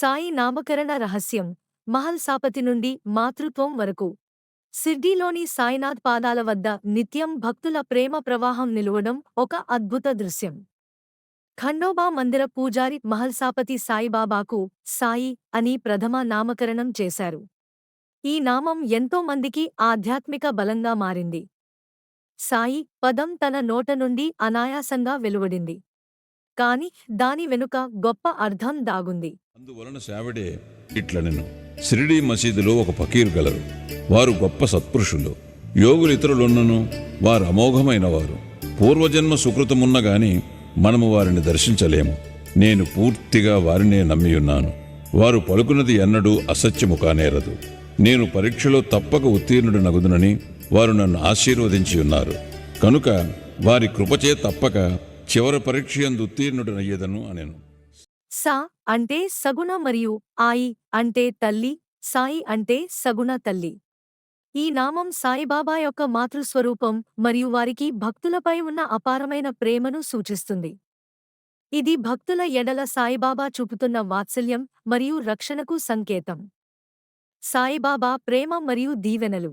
సాయి నామకరణ రహస్యం మహల్ సాపతి నుండి మాతృత్వం వరకు. సిడ్డీలోని సాయినాథ్ పాదాల వద్ద నిత్యం భక్తుల ప్రేమ ప్రవాహం నిలవడం ఒక అద్భుత దృశ్యం. ఖండోబా మందిర పూజారి మహల్సాపతి సాయిబాబాకు సాయి అని ప్రథమ నామకరణం చేశారు. ఈ నామం ఎంతో మందికి ఆధ్యాత్మిక బలంగా మారింది. సాయి పదం తన నోట నుండి అనాయాసంగా వెలువడింది. కాని దాని వెనుక గొప్ప అర్థం దాగుంది. అందువలన శావిడే ఇట్లనెను షిరిడీ మసీదులో ఒక ఫకీర్ గలరు. వారు గొప్ప సత్పురుషులు. యోగులు ఇతరులున్నను వారు అమోఘమైన వారు పూర్వజన్మ సుకృతమున్న గాని మనము వారిని దర్శించలేము. నేను పూర్తిగా వారినే నమ్మియున్నాను. వారు పలుకున్నది ఎన్నడూ అసత్యము కానేరదు. నేను పరీక్షలో తప్పక ఉత్తీర్ణుడు నగుదునని వారు నన్ను ఆశీర్వదించి ఉన్నారు కనుక వారి కృపచే తప్పక చివరి పరీక్ష ఎందు ఉత్తీర్ణుడనయ్యేదను అనేను. సా అంటే సగుణ మరియు ఆయి అంటే తల్లి సాయి అంటే సగుణ తల్లి. ఈ నామం సాయిబాబా యొక్క మాతృస్వరూపం మరియు వారికి భక్తులపై ఉన్న అపారమైన ప్రేమను సూచిస్తుంది. ఇది భక్తుల ఎడల సాయిబాబా చూపుతున్న వాత్సల్యం మరియు రక్షణకు సంకేతం. సాయిబాబా ప్రేమ మరియు దీవెనలు.